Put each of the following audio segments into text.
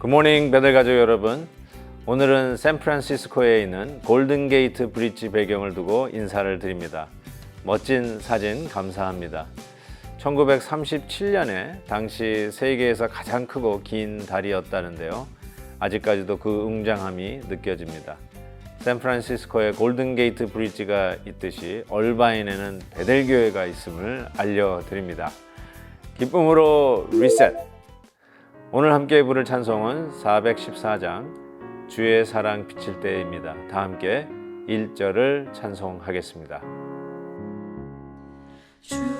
굿모닝 배들 가족 여러분. 오늘은 샌프란시스코에 있는 골든게이트 브릿지 배경을 두고 인사를 드립니다. 멋진 사진 감사합니다. 1937년에 당시 세계에서 가장 크고 긴 다리였다는데요. 아직까지도 그 웅장함이 느껴집니다. 샌프란시스코에 골든게이트 브릿지가 있듯이 얼바인에는 베델교회가 있음을 알려드립니다. 기쁨으로 리셋! 오늘 함께 부를 찬송은 414장 주의 사랑 비칠 때입니다. 다 함께 1절을 찬송하겠습니다. 주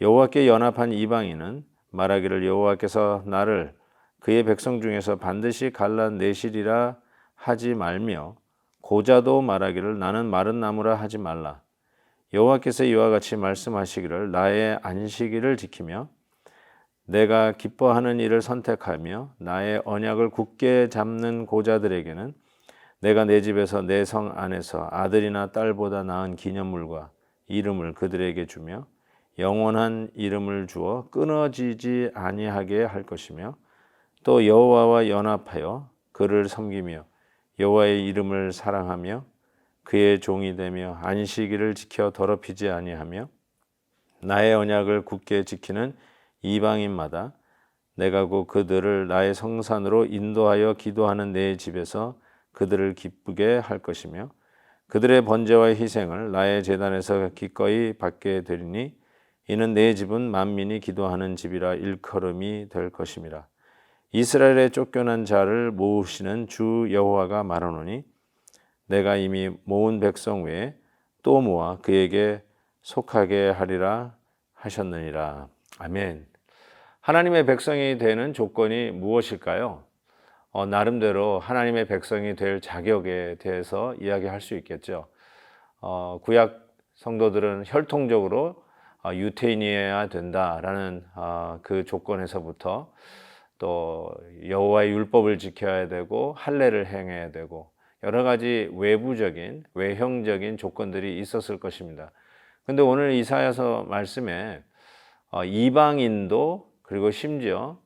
여호와께 연합한 이방인은 말하기를 여호와께서 나를 그의 백성 중에서 반드시 갈라내시리라 하지 말며 고자도 말하기를 나는 마른 나무라 하지 말라. 여호와께서 이와 같이 말씀하시기를 나의 안식일을 지키며 내가 기뻐하는 일을 선택하며 나의 언약을 굳게 잡는 고자들에게는 내가 내 집에서 내 성 안에서 아들이나 딸보다 나은 기념물과 이름을 그들에게 주며 영원한 이름을 주어 끊어지지 아니하게 할 것이며 또 여호와와 연합하여 그를 섬기며 여호와의 이름을 사랑하며 그의 종이 되며 안식일을 지켜 더럽히지 아니하며 나의 언약을 굳게 지키는 이방인마다 내가 곧 그들을 나의 성산으로 인도하여 기도하는 내 집에서 그들을 기쁘게 할 것이며 그들의 번제와의 희생을 나의 제단에서 기꺼이 받게 되리니 이는 내 집은 만민이 기도하는 집이라 일컬음이 될 것임이라. 이스라엘의 쫓겨난 자를 모으시는 주 여호와가 말하노니 내가 이미 모은 백성 외에 또 모아 그에게 속하게 하리라 하셨느니라. 아멘. 하나님의 백성이 되는 조건이 무엇일까요? 어, 나름대로 하나님의 백성이 될 자격에 대해서 이야기할 수 있겠죠. 어, 구약 성도들은 혈통적으로 어, 유태인이어야 된다라는 어, 그 조건에서부터 또 여호와의 율법을 지켜야 되고 할례를 행해야 되고 여러 가지 외부적인 외형적인 조건들이 있었을 것입니다. 근데 오늘 이사야서 말씀에 어, 이방인도 그리고 심지어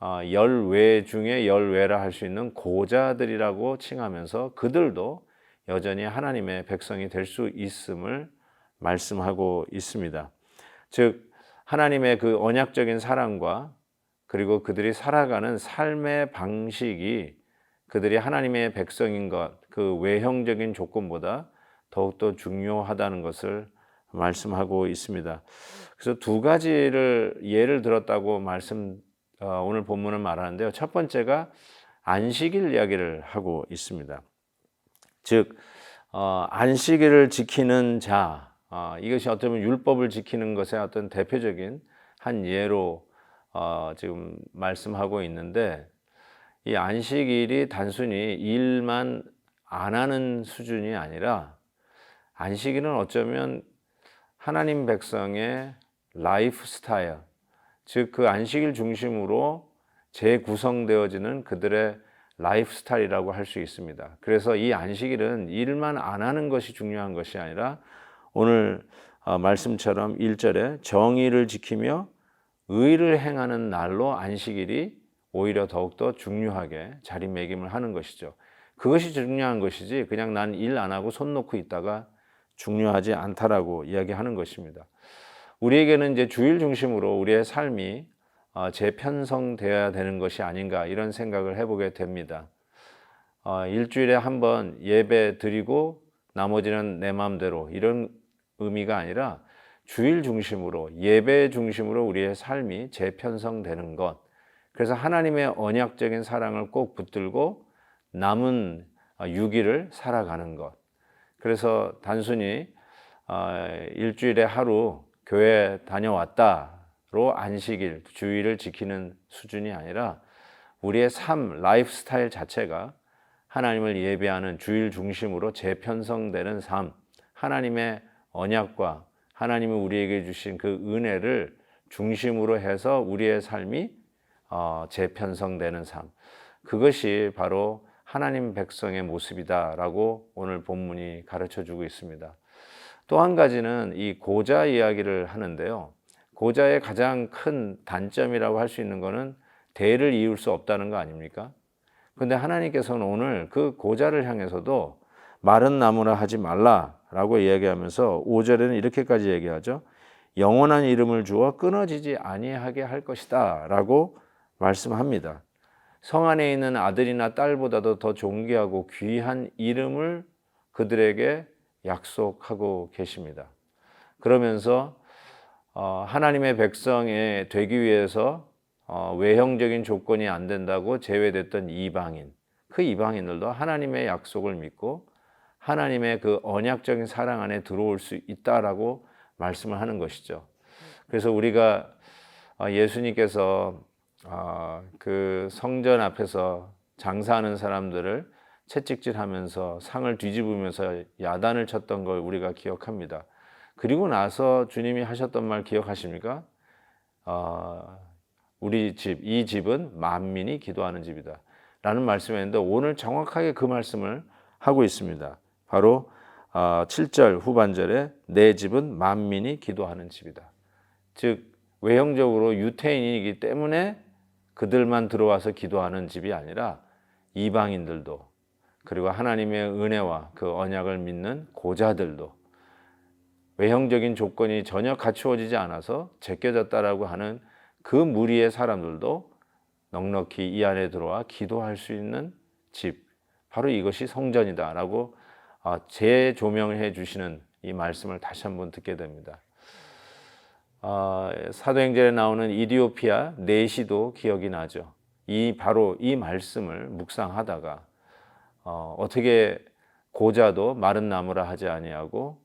어, 열외 중에 열외라 할 수 있는 고자들이라고 칭하면서 그들도 여전히 하나님의 백성이 될 수 있음을 말씀하고 있습니다. 즉 하나님의 그 언약적인 사랑과 그리고 그들이 살아가는 삶의 방식이 그들이 하나님의 백성인 것, 그 외형적인 조건보다 더욱더 중요하다는 것을 말씀하고 있습니다. 그래서 두 가지를 예를 들었다고 말씀 어, 오늘 본문은 말하는데요. 첫 번째가 안식일 이야기를 하고 있습니다. 즉 어, 안식일을 지키는 자 어, 이것이 어쩌면 율법을 지키는 것의 어떤 대표적인 한 예로 어, 지금 말씀하고 있는데 이 안식일이 단순히 일만 안 하는 수준이 아니라 안식일은 어쩌면 하나님 백성의 라이프 스타일, 즉 그 안식일 중심으로 재구성되어지는 그들의 라이프 스타일이라고 할 수 있습니다. 그래서 이 안식일은 일만 안 하는 것이 중요한 것이 아니라 오늘 어, 말씀처럼 1절에 정의를 지키며 의를 행하는 날로 안식일이 오히려 더욱더 중요하게 자리매김을 하는 것이죠. 그것이 중요한 것이지 그냥 난 일 안 하고 손 놓고 있다가 중요하지 않다라고 이야기하는 것입니다. 우리에게는 이제 주일 중심으로 우리의 삶이 어, 재편성되어야 되는 것이 아닌가 이런 생각을 해보게 됩니다. 어, 일주일에 한 번 예배 드리고 나머지는 내 마음대로 이런 의미가 아니라 주일 중심으로 예배 중심으로 우리의 삶이 재편성되는 것. 그래서 하나님의 언약적인 사랑을 꼭 붙들고 남은 6일을 살아가는 것. 그래서 단순히 어, 일주일에 하루 교회 다녀왔다로 안식일, 주일을 지키는 수준이 아니라 우리의 삶, 라이프 스타일 자체가 하나님을 예배하는 주일 중심으로 재편성되는 삶, 하나님의 언약과 하나님이 우리에게 주신 그 은혜를 중심으로 해서 우리의 삶이 어, 재편성되는 삶. 그것이 바로 하나님 백성의 모습이다라고 오늘 본문이 가르쳐 주고 있습니다. 또 한 가지는 이 고자 이야기를 하는데요. 고자의 가장 큰 단점이라고 할 수 있는 것은 대를 이을 수 없다는 거 아닙니까? 근데 하나님께서는 오늘 그 고자를 향해서도 마른 나무라 하지 말라 라고 이야기하면서 5절에는 이렇게까지 얘기하죠. 영원한 이름을 주어 끊어지지 아니하게 할 것이다 라고 말씀합니다. 성 안에 있는 아들이나 딸보다도 더 존귀하고 귀한 이름을 그들에게 약속하고 계십니다. 그러면서 어, 하나님의 백성이 되기 위해서 어, 외형적인 조건이 안 된다고 제외됐던 이방인, 그 이방인들도 하나님의 약속을 믿고 하나님의 그 언약적인 사랑 안에 들어올 수 있다라고 말씀을 하는 것이죠. 그래서 우리가 어, 예수님께서 아, 그 성전 앞에서 장사하는 사람들을 채찍질하면서 상을 뒤집으면서 야단을 쳤던 걸 우리가 기억합니다. 그리고 나서 주님이 하셨던 말 기억하십니까? 어, 우리 집, 이 집은 만민이 기도하는 집이다. 라는 말씀이었는데 오늘 정확하게 그 말씀을 하고 있습니다. 바로 어, 7절 후반절에 내 집은 만민이 기도하는 집이다. 즉 외형적으로 유태인이기 때문에 그들만 들어와서 기도하는 집이 아니라 이방인들도 그리고 하나님의 은혜와 그 언약을 믿는 고자들도 외형적인 조건이 전혀 갖추어지지 않아서 제껴졌다라고 하는 그 무리의 사람들도 넉넉히 이 안에 들어와 기도할 수 있는 집 바로 이것이 성전이다라고 아, 재조명을 해 주시는 이 말씀을 다시 한번 듣게 됩니다. 아, 사도행전에 나오는 이디오피아 내시도 기억이 나죠. 이 바로 이 말씀을 묵상하다가 어, 어떻게 고자도 마른 나무라 하지 아니하고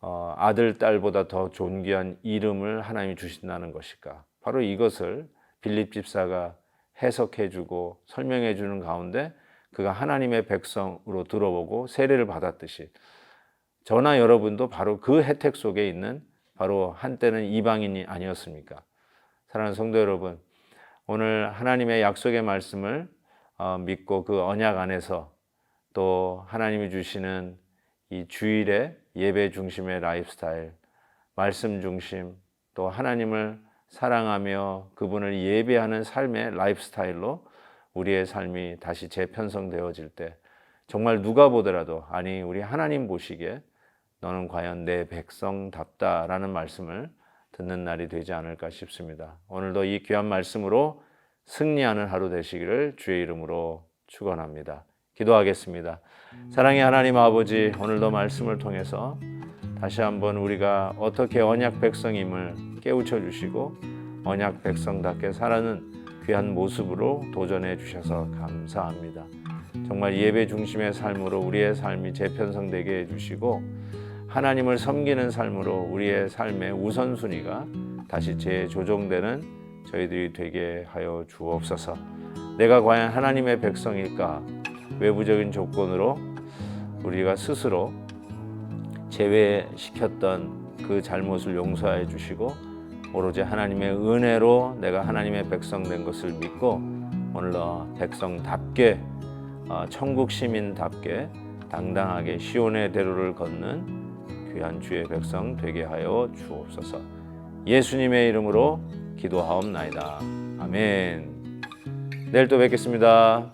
어, 아들 딸보다 더 존귀한 이름을 하나님이 주신다는 것일까? 바로 이것을 빌립 집사가 해석해주고 설명해주는 가운데 그가 하나님의 백성으로 들어보고 세례를 받았듯이 저나 여러분도 바로 그 혜택 속에 있는 바로 한때는 이방인이 아니었습니까? 사랑하는 성도 여러분, 오늘 하나님의 약속의 말씀을 어, 믿고 그 언약 안에서 또 하나님이 주시는 이 주일의 예배 중심의 라이프 스타일, 말씀 중심, 또 하나님을 사랑하며 그분을 예배하는 삶의 라이프 스타일로 우리의 삶이 다시 재편성되어질 때 정말 누가 보더라도 아니 우리 하나님 보시기에 너는 과연 내 백성답다라는 말씀을 듣는 날이 되지 않을까 싶습니다. 오늘도 이 귀한 말씀으로 승리하는 하루 되시기를 주의 이름으로 축원합니다. 기도하겠습니다. 사랑의 하나님 아버지 오늘도 말씀을 통해서 다시 한번 우리가 어떻게 언약 백성임을 깨우쳐 주시고 언약 백성답게 살아는 귀한 모습으로 도전해 주셔서 감사합니다. 정말 예배 중심의 삶으로 우리의 삶이 재편성되게 해 주시고 하나님을 섬기는 삶으로 우리의 삶의 우선순위가 다시 재조정되는 저희들이 되게 하여 주옵소서. 내가 과연 하나님의 백성일까? 외부적인 조건으로 우리가 스스로 제외시켰던 그 잘못을 용서해 주시고 오로지 하나님의 은혜로 내가 하나님의 백성 된 것을 믿고 오늘도 백성답게 어, 천국 시민답게 당당하게 시온의 대로를 걷는 귀한 주의 백성 되게 하여 주옵소서. 예수님의 이름으로 기도하옵나이다. 아멘. 내일 또 뵙겠습니다.